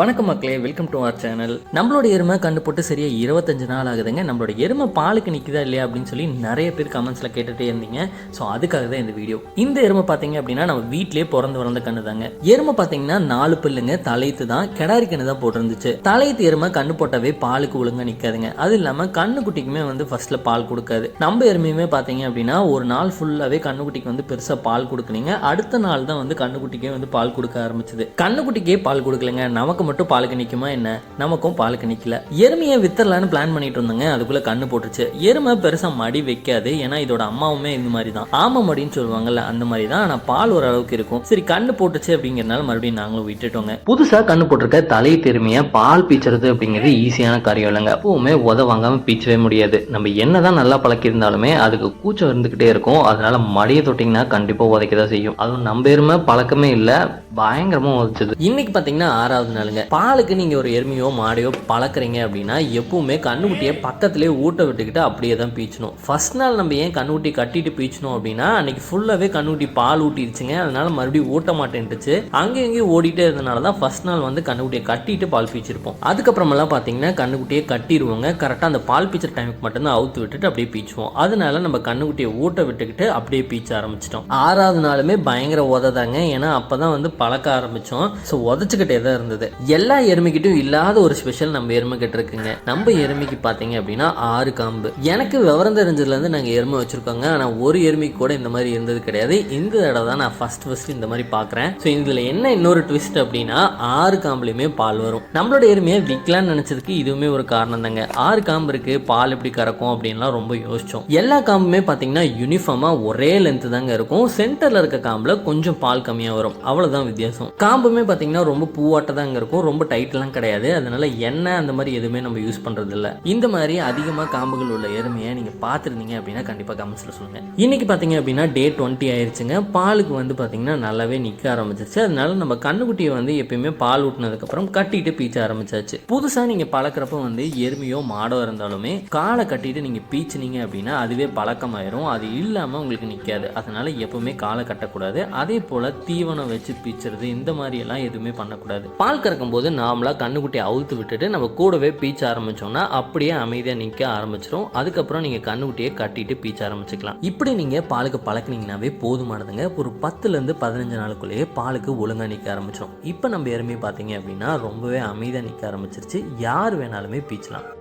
வணக்கம் மக்களே welcome to our channel நம்மளோட எருமை கண்டுபோட்டு சரியா இருபத்தஞ்சு நாள் ஆகுதுங்க. நம்மளோட எருமை பாலுக்கு நிற்குதா இல்லையா அப்படின்னு சொல்லி நிறைய பேர் கமெண்ட்ஸில் கேட்டுகிட்டே இருந்தீங்க. ஸோ அதுக்காக தான் இந்த வீடியோ இந்த எருமை பார்த்தீங்க அப்படின்னா நம்ம வீட்டிலேயே பிறந்து வளர்ந்த கண்ணு தாங்க. எருமை பார்த்தீங்கன்னா நாலு பில்லுங்க தலையத்து தான் கிடாரி கண்ணு தான் போட்டிருந்துச்சு. தலையத்து எருமை கண்ணு போட்டாவே பாலுக்கு ஒழுங்காக நிற்காதுங்க அது இல்லாமல் கண்ணுக்குட்டிக்குமே வந்து ஃபர்ஸ்ட்ல பால் கொடுக்காது. நம்ம எருமையுமே பார்த்தீங்க அப்படின்னா ஒரு நாள் ஃபுல்லாகவே கண்ணுக்குட்டிக்கு வந்து பெருசாக பால் கொடுக்குனீங்க அடுத்த நாள் தான் வந்து கண்ணுக்குட்டிக்கே வந்து பால் கொடுக்க ஆரம்பிச்சது. கண்ணுக்குட்டிக்கே பால் கொடுக்கலங்க. நமக்கு மட்டும் பாலுக்கு நிற்குமா என்ன? நமக்கும் பாலுக்கு நிற்கல எருமையை வித்தரலான்னு பிளான் பண்ணிட்டு இருந்தாங்க. அதுக்குள்ள கண்ணு போட்டுருச்சு. எருமை பெருசா மடி வைக்காது. ஏன்னா இதோட அம்மாவுமே இந்த மாதிரி தான் ஆம மடின்னு சொல்லுவாங்கல்ல அந்த மாதிரி தான் ஆனால் பால் ஓரளவுக்கு இருக்கும். சரி கண்ணு போட்டுச்சு அப்படிங்கிறனால மறுபடியும் நாங்களும் விட்டுட்டோங்க. புதுசா கண்ணு போட்டிருக்க தலை திரும்பிய பால் பீச்சுறது அப்படிங்கிறது ஈஸியான காரியம் இல்லைங்க. எப்பவுமே உத வாங்காம பீச்சவே முடியாது. நம்ம என்னதான் நல்லா பழக்கியிருந்தாலுமே அதுக்கு கூச்சம் இருந்துகிட்டே இருக்கும். அதனால மடியை தொட்டிங்கன்னா கண்டிப்பா உதைக்க தான் செய்யும். அதுவும் நம்ம எருமை பழக்கமே இல்லை பயங்கரமா உதச்சது. இன்னைக்கு பாத்தீங்கன்னா ஆறாவது நாளுங்க. பாலுக்கு நீங்க ஒரு எருமையோ மாடையோ பழக்கிறீங்க அப்படின்னா எப்பவுமே கண்ணுக்குட்டியை பக்கத்திலே ஊட்ட விட்டுக்கிட்டு அப்படியே தான் பீச்சணும் ஃபர்ஸ்ட் நாள் நம்ம ஏன் கண்ணுக்குட்டி கட்டிட்டு பீச்சணும் அப்படின்னா அன்னைக்கு ஃபுல்லாவே கண்ணுக்குட்டி பால் ஊட்டிடுச்சுங்க அதனால மறுபடியும் ஊட்ட மாட்டேன்ட்டுச்சு. அங்கே இங்கேயும் ஓடிட்டே இருந்தனால தான் ஃபர்ஸ்ட் நாள் வந்து கண்ணுக்குட்டியை கட்டிட்டு பால் பீச்சிருப்போம் அதுக்கப்புறமெல்லாம் பார்த்தீங்கன்னா கண்ணுக்குட்டியை கட்டிடுவோங்க கரெக்டாக அந்த பால் பீச்சர் டைமுக்கு மட்டும்தான் அவுத்து விட்டுட்டு அப்படியே பீச்சுவோம் அதனால நம்ம கண்ணுக்குட்டியை ஊட்ட விட்டுக்கிட்டு அப்படியே பீச்ச ஆரம்பிச்சிட்டோம். ஆறாவது நாளுமே பயங்கர உததாங்க. ஏன்னா அப்பதான் வந்து பழக்க ஆரம்பிச்சோம். ஸோ உதச்சிக்கிட்டே தான் இருந்தது. எல்லா எருமைக்கிட்டும் இல்லாத ஒரு ஸ்பெஷல் நம்ம எருமை கிட்ட இருக்குங்க. நம்ம எருமைக்கு பார்த்தீங்க அப்படின்னா ஆறு காம்பு. எனக்கு விவரம் தெரிஞ்சதுலேருந்து நாங்கள் எருமை வச்சிருக்கோங்க. ஆனால் ஒரு எருமைக்கு கூட இந்த மாதிரி இருந்தது கிடையாது. இந்த தடவை தான் நான் ஃபர்ஸ்ட் ஃபர்ஸ்ட் இந்த மாதிரி பார்க்குறேன் ஸோ இதில் என்ன இன்னொரு ட்விஸ்ட் அப்படின்னா ஆறு காம்புலையுமே பால் வரும். நம்மளோட எருமையை விற்கலான்னு நினச்சதுக்கு இதுவுமே ஒரு காரணம் தாங்க. ஆறு காம்பு இருக்கு பால் எப்படி கறக்கும் அப்படின்லாம் ரொம்ப யோசிச்சோம். எல்லா காம்புமே பார்த்தீங்கன்னா யூனிஃபார்மாக ஒரே லென்த் தாங்க இருக்கும். சென்டரில் இருக்க காம்பில் கொஞ்சம் பால் கம்மியாக வரும். அவ்வளோதான் வித்தியாசம். காம்புமே பார்த்தீங்கன்னா ரொம்ப பூவாட்ட தாங்க இருக்கும் ரொம்ப டைட்லாம் கிடையாது. அதனால எண்ணெய் அந்த மாதிரி எதுவுமே நம்ம யூஸ் பண்ணுறதில்ல இந்த மாதிரி அதிகமாக காம்புகள் உள்ள எருமையை நீங்கள் பார்த்துருந்தீங்க அப்படின்னா கண்டிப்பாக கமெண்ட்ஸில் சொல்லுங்கள் இன்னைக்கு பார்த்தீங்க அப்படின்னா டே டுவெண்ட்டி ஆயிடுச்சுங்க பாலுக்கு வந்து பார்த்தீங்கன்னா நல்லாவே நிற்க ஆரம்பிச்சிருச்சு. அதனால நம்ம கண்ணுக்குட்டியை வந்து எப்பயுமே பால் ஊட்டினதுக்கப்புறம் கட்டிட்டு பீச்ச ஆரம்பிச்சாச்சு. புதுசாக நீங்கள் பழக்கிறப்ப வந்து எருமையோ மாடோ இருந்தாலுமே காலை கட்டிட்டு நீங்கள் பீச்சினீங்க அப்படின்னா அதுவே பழக்கமாயிரும். அது இல்லாமல் உங்களுக்கு நிற்காது அதனால எப்பவுமே காலை கட்டக்கூடாது. அதே போல் தீவனம் வச்சு பீச்சுறது இந்த மாதிரி எல்லாம் எதுவுமே பண்ணக்கூடாது. பால் கறக்க போது நாமளாக கண்ணுக்குட்டியை அவுத்து விட்டுட்டு நம்ம கூடவே பீச்ச ஆரம்பித்தோம்னா அப்படியே அமைதியாக நிற்க ஆரம்பிச்சிடும் அதுக்கப்புறம் நீங்கள் கண்ணுக்குட்டியை கட்டிட்டு பீச்ச ஆரம்பிச்சுக்கலாம். இப்படி நீங்கள் பாலுக்கு பழக்கினீங்கன்னாவே போதுமானதுங்க. ஒரு பத்துலேருந்து பதினஞ்சு நாளுக்குள்ளேயே பாலுக்கு ஒழுங்காக நிற்க ஆரம்பிச்சிடும் இப்போ நம்ம எருமையை பார்த்தீங்க அப்படின்னா ரொம்பவே அமைதியாக நிற்க ஆரம்பிச்சிருச்சு. யார் வேணாலுமே பீச்சலாம்.